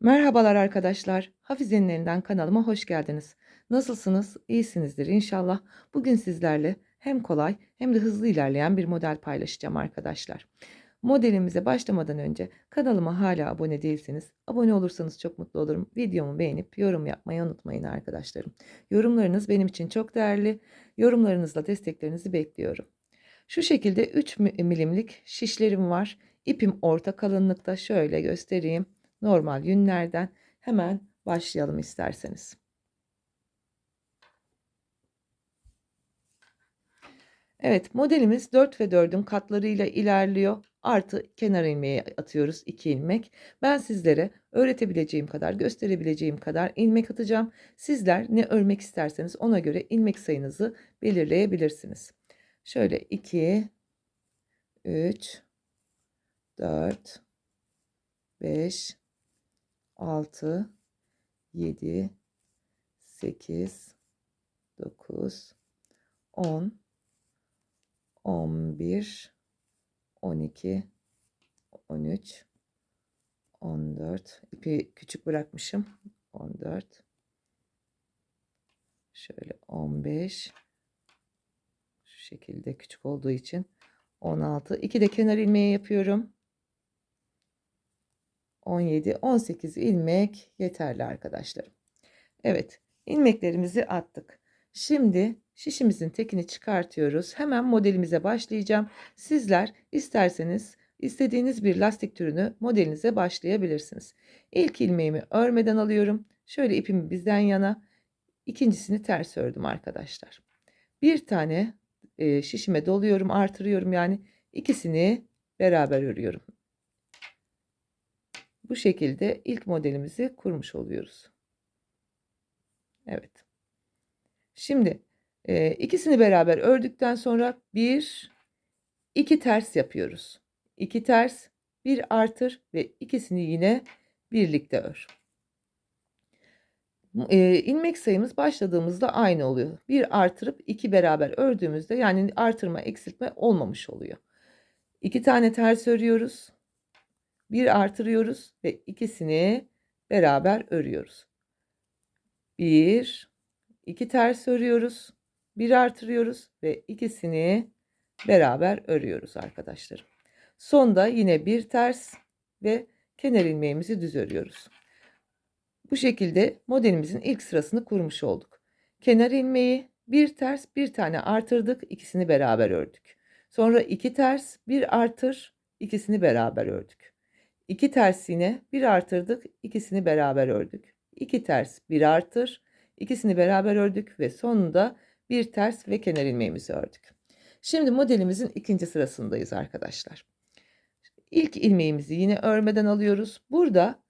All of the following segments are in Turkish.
Merhabalar arkadaşlar. Hafize'nin elinden kanalıma hoş geldiniz. Nasılsınız? İyisinizdir inşallah. Bugün sizlerle hem kolay hem de hızlı ilerleyen bir model paylaşacağım arkadaşlar. Modelimize başlamadan önce kanalıma hala abone değilseniz abone olursanız çok mutlu olurum. Videomu beğenip yorum yapmayı unutmayın arkadaşlarım. Yorumlarınız benim için çok değerli. Yorumlarınızla desteklerinizi bekliyorum. Şu şekilde 3 milimlik şişlerim var. İpim orta kalınlıkta şöyle göstereyim normal yünlerden hemen başlayalım isterseniz. Evet modelimiz 4 ve 4'ün katlarıyla ilerliyor. Artı kenar ilmeği atıyoruz 2 ilmek. Ben sizlere öğretebileceğim kadar gösterebileceğim kadar ilmek atacağım. Sizler ne örmek isterseniz ona göre ilmek sayınızı belirleyebilirsiniz. Şöyle 2 3 4 5 6 7 8 9 10 11 12 13 14 ipi küçük bırakmışım. 14 şöyle 15 şu şekilde küçük olduğu için 16 2 de kenar ilmeği yapıyorum 17, 18 ilmek yeterli arkadaşlarım. Evet, ilmeklerimizi attık. Şimdi şişimizin tekini çıkartıyoruz. Hemen modelimize başlayacağım. Sizler isterseniz istediğiniz bir lastik türünü modelinize başlayabilirsiniz. İlk ilmeğimi örmeden alıyorum. Şöyle ipimi bizden yana. İkincisini ters ördüm arkadaşlar. Bir tane şişime doluyorum, artırıyorum yani ikisini beraber örüyorum. Bu şekilde ilk modelimizi kurmuş oluyoruz. Evet. Şimdi e, ikisini beraber ördükten sonra bir, iki ters yapıyoruz. İki ters, bir artır ve ikisini yine birlikte ör. E, ilmek sayımız başladığımızda aynı oluyor. Bir artırıp iki beraber ördüğümüzde yani artırma eksiltme olmamış oluyor. İki tane ters örüyoruz bir artırıyoruz ve ikisini beraber örüyoruz. Bir, iki ters örüyoruz. Bir artırıyoruz ve ikisini beraber örüyoruz arkadaşlarım. Sonda yine bir ters ve kenar ilmeğimizi düz örüyoruz. Bu şekilde modelimizin ilk sırasını kurmuş olduk. Kenar ilmeği bir ters bir tane artırdık ikisini beraber ördük. Sonra iki ters bir artır ikisini beraber ördük. 2 ters yine bir artırdık ikisini beraber ördük. 2 ters bir artır ikisini beraber ördük ve sonunda bir ters ve kenar ilmeğimizi ördük. Şimdi modelimizin ikinci sırasındayız arkadaşlar. İlk ilmeğimizi yine örmeden alıyoruz. Burada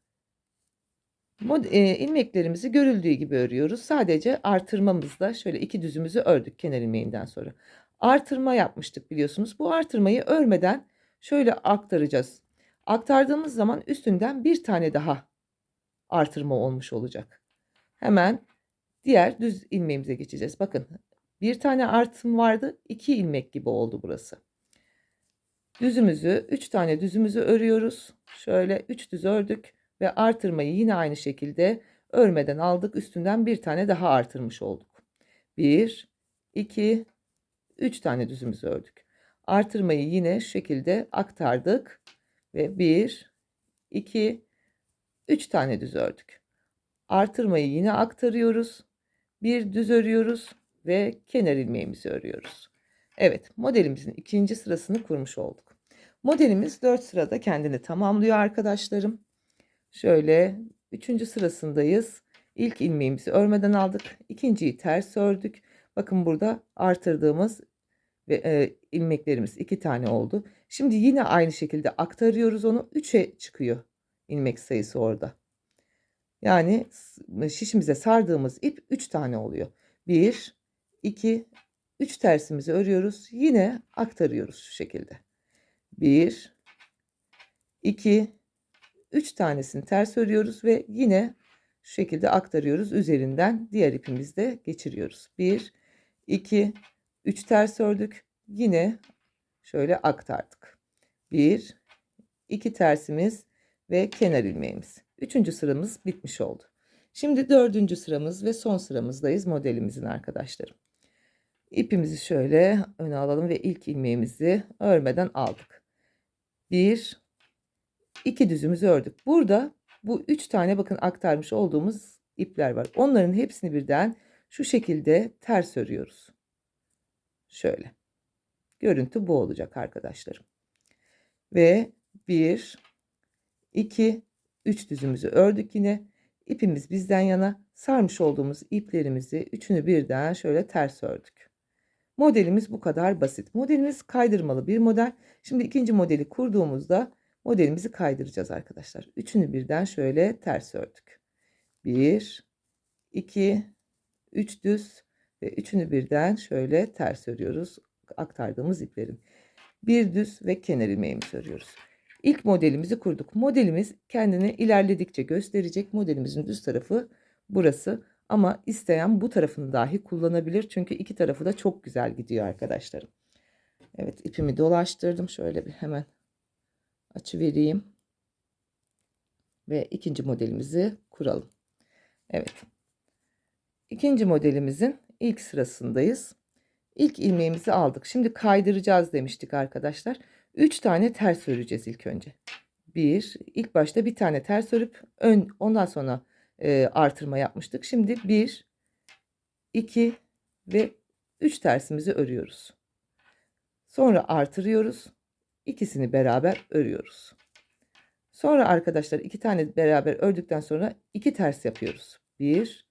e, ilmeklerimizi görüldüğü gibi örüyoruz. Sadece artırmamızda şöyle iki düzümüzü ördük kenar ilmeğinden sonra. Artırma yapmıştık biliyorsunuz. Bu artırmayı örmeden şöyle aktaracağız Aktardığımız zaman üstünden bir tane daha artırma olmuş olacak. Hemen diğer düz ilmeğimize geçeceğiz. Bakın bir tane artım vardı. iki ilmek gibi oldu burası. Düzümüzü, üç tane düzümüzü örüyoruz. Şöyle üç düz ördük ve artırmayı yine aynı şekilde örmeden aldık. Üstünden bir tane daha artırmış olduk. Bir, iki, üç tane düzümüzü ördük. Artırmayı yine şu şekilde aktardık ve 1 2 3 tane düz ördük. Artırmayı yine aktarıyoruz. Bir düz örüyoruz ve kenar ilmeğimizi örüyoruz. Evet, modelimizin ikinci sırasını kurmuş olduk. Modelimiz 4 sırada kendini tamamlıyor arkadaşlarım. Şöyle üçüncü sırasındayız. İlk ilmeğimizi örmeden aldık. İkinciyi ters ördük. Bakın burada artırdığımız ve e, ilmeklerimiz iki tane oldu. Şimdi yine aynı şekilde aktarıyoruz onu 3'e çıkıyor ilmek sayısı orada. Yani şişimize sardığımız ip 3 tane oluyor. 1 2 3 tersimizi örüyoruz. Yine aktarıyoruz şu şekilde. 1 2 3 tanesini ters örüyoruz ve yine şu şekilde aktarıyoruz. Üzerinden diğer ipimizde geçiriyoruz. 1 2 3 ters ördük. Yine şöyle aktardık. 1 2 tersimiz ve kenar ilmeğimiz. Üçüncü sıramız bitmiş oldu. Şimdi dördüncü sıramız ve son sıramızdayız modelimizin arkadaşlarım. İpimizi şöyle öne alalım ve ilk ilmeğimizi örmeden aldık. Bir, iki düzümüzü ördük. Burada bu üç tane bakın aktarmış olduğumuz ipler var. Onların hepsini birden şu şekilde ters örüyoruz. Şöyle. Görüntü bu olacak arkadaşlarım. Ve bir, iki, üç düzümüzü ördük yine. İpimiz bizden yana sarmış olduğumuz iplerimizi üçünü birden şöyle ters ördük. Modelimiz bu kadar basit. Modelimiz kaydırmalı bir model. Şimdi ikinci modeli kurduğumuzda modelimizi kaydıracağız arkadaşlar. Üçünü birden şöyle ters ördük. Bir, iki, üç düz ve üçünü birden şöyle ters örüyoruz. Aktardığımız iplerin. Bir düz ve kenar ilmeğimizi örüyoruz. İlk modelimizi kurduk. Modelimiz kendini ilerledikçe gösterecek. Modelimizin düz tarafı burası. Ama isteyen bu tarafını dahi kullanabilir. Çünkü iki tarafı da çok güzel gidiyor arkadaşlarım. Evet ipimi dolaştırdım. Şöyle bir hemen açı vereyim. Ve ikinci modelimizi kuralım. Evet. İkinci modelimizin ilk sırasındayız. İlk ilmeğimizi aldık. Şimdi kaydıracağız demiştik arkadaşlar. 3 tane ters öreceğiz ilk önce. Bir, ilk başta bir tane ters örüp ön, ondan sonra e, artırma yapmıştık. Şimdi 1, 2 ve 3 tersimizi örüyoruz. Sonra artırıyoruz. İkisini beraber örüyoruz. Sonra arkadaşlar iki tane beraber ördükten sonra iki ters yapıyoruz. Bir,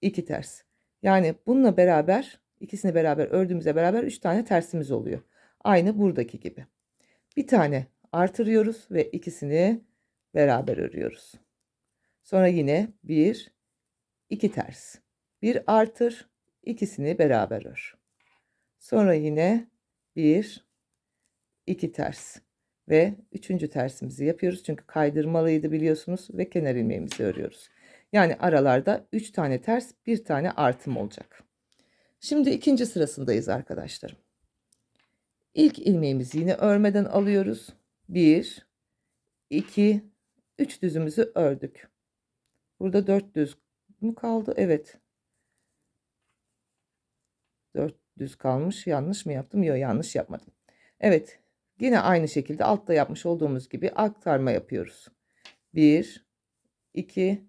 iki ters. Yani bununla beraber ikisini beraber ördüğümüzle beraber üç tane tersimiz oluyor. Aynı buradaki gibi. Bir tane artırıyoruz ve ikisini beraber örüyoruz. Sonra yine bir, iki ters. Bir artır, ikisini beraber ör. Sonra yine bir, iki ters ve üçüncü tersimizi yapıyoruz. Çünkü kaydırmalıydı biliyorsunuz ve kenar ilmeğimizi örüyoruz. Yani aralarda üç tane ters, bir tane artım olacak. Şimdi ikinci sırasındayız arkadaşlarım. İlk ilmeğimizi yine örmeden alıyoruz. 1 2 3 düzümüzü ördük. Burada 4 düz mü kaldı? Evet. 4 düz kalmış. Yanlış mı yaptım? Yok yanlış yapmadım. Evet. Yine aynı şekilde altta yapmış olduğumuz gibi aktarma yapıyoruz. 1 2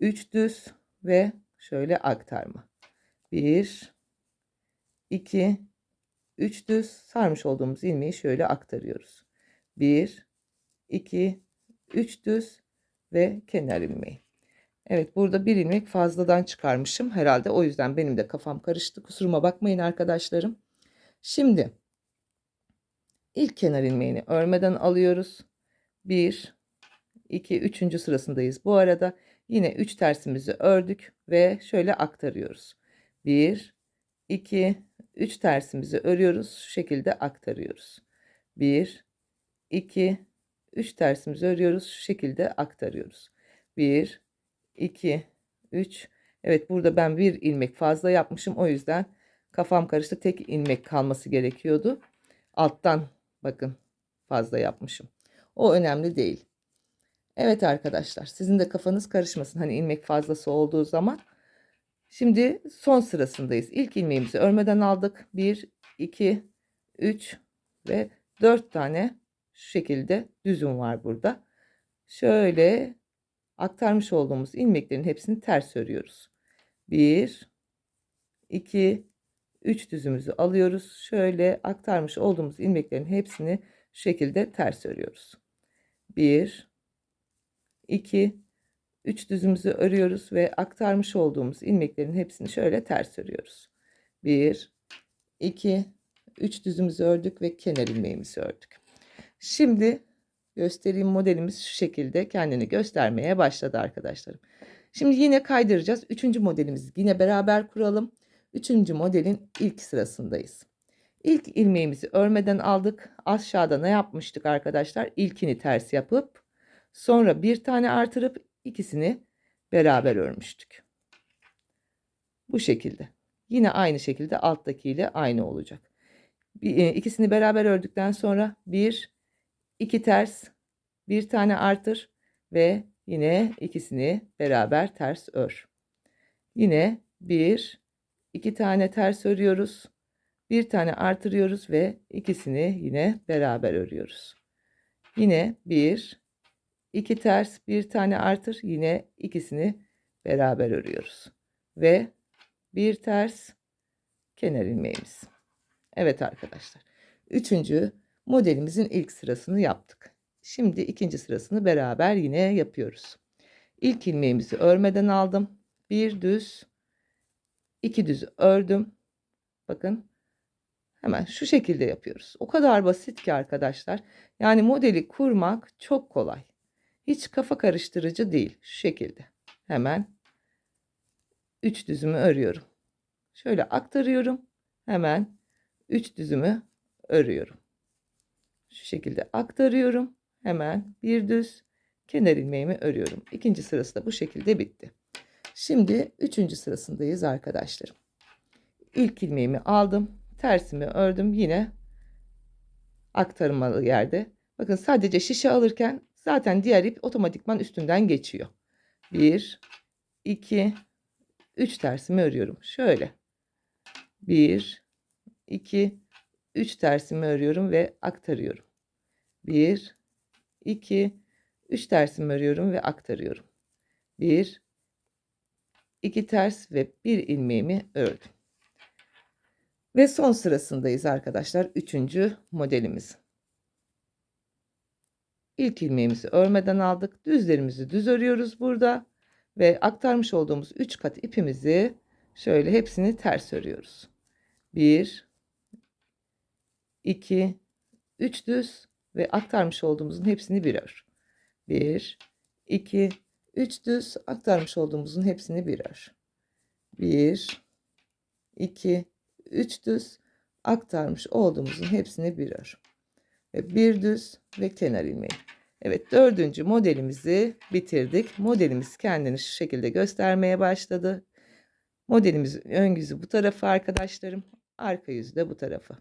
3 düz ve şöyle aktarma. 1 2 3 düz sarmış olduğumuz ilmeği şöyle aktarıyoruz. 1 2 3 düz ve kenar ilmeği. Evet burada bir ilmek fazladan çıkarmışım herhalde o yüzden benim de kafam karıştı kusuruma bakmayın arkadaşlarım. Şimdi ilk kenar ilmeğini örmeden alıyoruz. 1 2 3. sırasındayız. Bu arada yine 3 tersimizi ördük ve şöyle aktarıyoruz. 1 2 3 tersimizi örüyoruz. Şu şekilde aktarıyoruz. 1 2 3 tersimizi örüyoruz. Şu şekilde aktarıyoruz. 1 2 3 Evet burada ben bir ilmek fazla yapmışım. O yüzden kafam karıştı. Tek ilmek kalması gerekiyordu. Alttan bakın fazla yapmışım. O önemli değil. Evet arkadaşlar sizin de kafanız karışmasın. Hani ilmek fazlası olduğu zaman Şimdi son sırasındayız. İlk ilmeğimizi örmeden aldık. 1, 2, 3 ve 4 tane şu şekilde düzüm var burada. Şöyle aktarmış olduğumuz ilmeklerin hepsini ters örüyoruz. 1, 2, 3 düzümüzü alıyoruz. Şöyle aktarmış olduğumuz ilmeklerin hepsini şu şekilde ters örüyoruz. 1, 2, 3 düzümüzü örüyoruz ve aktarmış olduğumuz ilmeklerin hepsini şöyle ters örüyoruz. 1 2 3 düzümüzü ördük ve kenar ilmeğimizi ördük. Şimdi göstereyim modelimiz şu şekilde kendini göstermeye başladı arkadaşlarım. Şimdi yine kaydıracağız. Üçüncü modelimizi yine beraber kuralım. Üçüncü modelin ilk sırasındayız. İlk ilmeğimizi örmeden aldık. Aşağıda ne yapmıştık arkadaşlar? İlkini ters yapıp sonra bir tane artırıp ikisini beraber örmüştük. Bu şekilde. Yine aynı şekilde alttakiyle aynı olacak. Bir, e, ikisini beraber ördükten sonra bir, iki ters, bir tane artır ve yine ikisini beraber ters ör. Yine bir, iki tane ters örüyoruz. Bir tane artırıyoruz ve ikisini yine beraber örüyoruz. Yine bir, iki ters, bir tane artır, yine ikisini beraber örüyoruz. Ve bir ters kenar ilmeğimiz. Evet arkadaşlar. Üçüncü modelimizin ilk sırasını yaptık. Şimdi ikinci sırasını beraber yine yapıyoruz. İlk ilmeğimizi örmeden aldım. Bir düz, iki düz ördüm. Bakın hemen şu şekilde yapıyoruz. O kadar basit ki arkadaşlar. Yani modeli kurmak çok kolay. Hiç kafa karıştırıcı değil. Şu şekilde. Hemen 3 düzümü örüyorum. Şöyle aktarıyorum. Hemen 3 düzümü örüyorum. Şu şekilde aktarıyorum. Hemen bir düz kenar ilmeğimi örüyorum. İkinci sırası da bu şekilde bitti. Şimdi üçüncü sırasındayız arkadaşlarım. İlk ilmeğimi aldım. Tersimi ördüm. Yine aktarmalı yerde. Bakın sadece şişe alırken zaten diğer ip otomatikman üstünden geçiyor. 1 2 3 tersimi örüyorum. Şöyle. 1 2 3 tersimi örüyorum ve aktarıyorum. 1 2 3 tersimi örüyorum ve aktarıyorum. 1 2 ters ve bir ilmeğimi ördüm. Ve son sırasındayız arkadaşlar. Üçüncü modelimiz. İlk ilmeğimizi örmeden aldık. Düzlerimizi düz örüyoruz burada. Ve aktarmış olduğumuz 3 kat ipimizi şöyle hepsini ters örüyoruz. 1 2 3 düz ve aktarmış olduğumuzun hepsini bir ör. 1 2 3 düz aktarmış olduğumuzun hepsini bir ör. 1 2 3 düz aktarmış olduğumuzun hepsini bir ör. Ve bir düz ve kenar ilmeği. Evet dördüncü modelimizi bitirdik. Modelimiz kendini şu şekilde göstermeye başladı. Modelimizin ön yüzü bu tarafa arkadaşlarım. Arka yüzü de bu tarafa.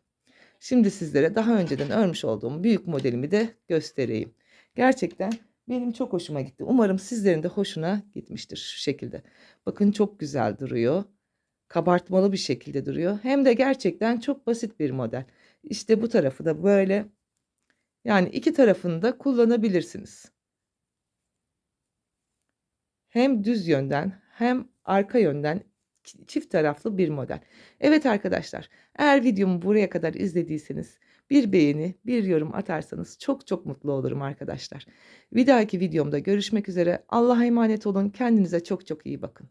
Şimdi sizlere daha önceden örmüş olduğum büyük modelimi de göstereyim. Gerçekten benim çok hoşuma gitti. Umarım sizlerin de hoşuna gitmiştir şu şekilde. Bakın çok güzel duruyor. Kabartmalı bir şekilde duruyor. Hem de gerçekten çok basit bir model. İşte bu tarafı da böyle. Yani iki tarafını da kullanabilirsiniz. Hem düz yönden hem arka yönden çift taraflı bir model. Evet arkadaşlar, eğer videomu buraya kadar izlediyseniz bir beğeni, bir yorum atarsanız çok çok mutlu olurum arkadaşlar. Bir dahaki videomda görüşmek üzere. Allah'a emanet olun. Kendinize çok çok iyi bakın.